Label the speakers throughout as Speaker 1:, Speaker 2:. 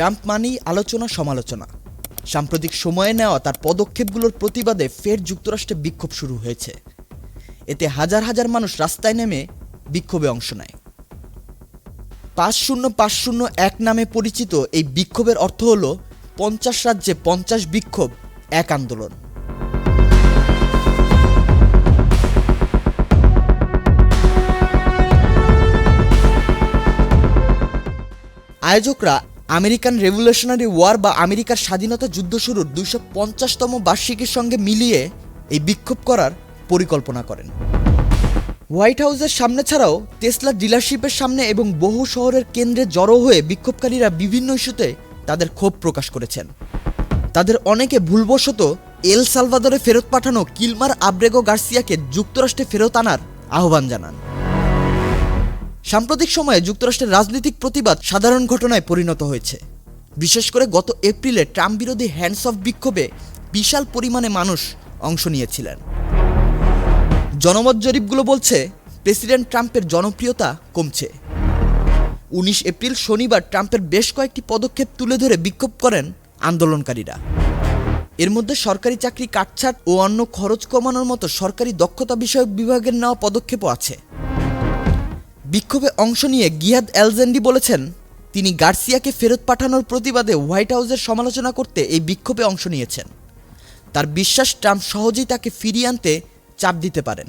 Speaker 1: Trump মানেই আলোচনা সমালোচনা। সাম্প্রতিক সময়ে নেওয়া তার পদক্ষেপগুলোর প্রতিবাদে ফের যুক্তরাষ্ট্রে বিক্ষোভ শুরু হয়েছে। এতে হাজার হাজার মানুষ রাস্তায় নেমে বিক্ষোভে অংশ নেয়। পাঁচ শূন্য পাঁচ শূন্য, এক নামে পরিচিত এই বিক্ষোভের অর্থ হল পঞ্চাশ রাজ্যে পঞ্চাশ বিক্ষোভ, এক আন্দোলন। আয়োজকরা আমেরিকান রেভলিউশনারি ওয়ার বা আমেরিকার স্বাধীনতা যুদ্ধ শুরুর দুইশো পঞ্চাশতম বার্ষিকীর সঙ্গে মিলিয়ে এই বিক্ষোভ করার পরিকল্পনা করেন। হোয়াইট হাউসের সামনে ছাড়াও টেসলা ডিলারশিপের সামনে এবং বহু শহরের কেন্দ্রে জড়ো হয়ে বিক্ষোভকারীরা বিভিন্ন ইস্যুতে তাদের ক্ষোভ প্রকাশ করেছেন। তাদের অনেকে ভুলবশত এল সালভাদরে ফেরত পাঠানো কিলমার আব্রেগো গার্সিয়াকে যুক্তরাষ্ট্রে ফেরত আনার আহ্বান জানান। সাম্প্রতিক সময়ে যুক্তরাষ্ট্রের রাজনৈতিক প্রতিবাদ সাধারণ ঘটনায় পরিণত হয়েছে। বিশেষ করে গত এপ্রিলে ট্রাম্প বিরোধী হ্যান্ডস অফ বিক্ষোভে বিশাল পরিমাণে মানুষ অংশ নিয়েছিলেন। জনমত জরিপগুলো বলছে, প্রেসিডেন্ট ট্রাম্পের জনপ্রিয়তা কমছে। উনিশ এপ্রিল শনিবার ট্রাম্পের বেশ কয়েকটি পদক্ষেপ তুলে ধরে বিক্ষোভ করেন আন্দোলনকারীরা। এর মধ্যে সরকারি চাকরি কাটছাট ও অন্য খরচ কমানোর মতো সরকারি দক্ষতা বিষয়ক বিভাগের নেওয়া পদক্ষেপও আছে। বিক্ষোভে অংশ নিয়ে গিয়াদ এলজেন্ডি বলেছেন, তিনি গার্সিয়াকে ফেরত পাঠানোর প্রতিবাদে হোয়াইট হাউসের সমালোচনা করতে এই বিক্ষোভে অংশ নিয়েছেন। তার বিশ্বাস ট্রাম্প সহজেই তাকে ফিরিয়ে আনতে চাপ দিতে পারেন।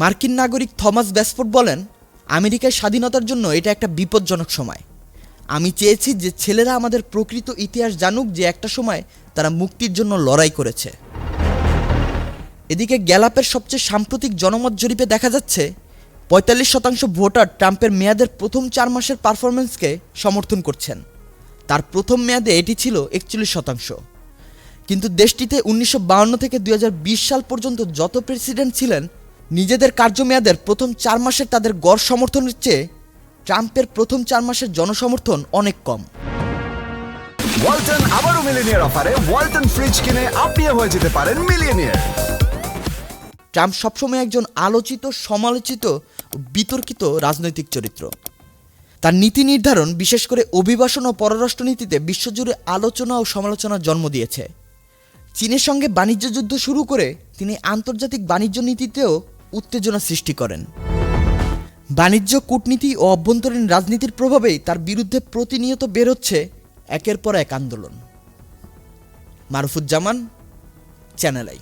Speaker 1: মার্কিন নাগরিক থমাস ব্যাসফোর্ড বলেন আমেরিকার স্বাধীনতার জন্য এটা একটা বিপজ্জনক সময়। আমি চেয়েছি যে ছেলেরা আমাদের প্রকৃত ইতিহাস জানুক যে একটা সময় তারা মুক্তির জন্য লড়াই করেছে। এদিকে গ্যালাপের সবচেয়ে সাম্প্রতিক জনমত জরিপে দেখা যাচ্ছে পঁয়তাল্লিশ শতাংশ ভোটার ট্রাম্পের মেয়াদের প্রথম চার মাসের পারফরমেন্সকে সমর্থন করছেন। তার প্রথম মেয়াদে এটি ছিল একচল্লিশ শতাংশ। কিন্তু দেশটিতে উনিশশো থেকে দুই সাল পর্যন্ত যত প্রেসিডেন্ট ছিলেন, নিজেদের কার্যমেয়াদের প্রথম চার মাসের তাদের গড় সমর্থনের চেয়ে ট্রাম্পের প্রথম চার মাসের জনসমর্থন অনেক কম।
Speaker 2: ওয়ালটন আবারও মিলিনিয়ার অফারে ওয়ালটন ফ্রিজ কিনে আপনিও হয়ে যেতে পারেন মিলিয়নিয়ার।
Speaker 1: ট্রাম্প সবসময় একজন আলোচিত, সমালোচিত, বিতর্কিত রাজনৈতিক চরিত্র। তার নীতি নির্ধারণ, বিশেষ করে অভিবাসন ও পররাষ্ট্রনীতিতে বিশ্বজুড়ে আলোচনা ও সমালোচনার জন্ম দিয়েছে। চীনের সঙ্গে বাণিজ্য যুদ্ধ শুরু করে তিনি আন্তর্জাতিক বাণিজ্য নীতিতেও উত্তেজনা সৃষ্টি করেন। বাণিজ্য, কূটনীতি ও অভ্যন্তরীণ রাজনীতির প্রভাবেই তার বিরুদ্ধে প্রতিনিয়ত বেরোচ্ছে একের পর এক আন্দোলন। Marufuzzaman, channel i.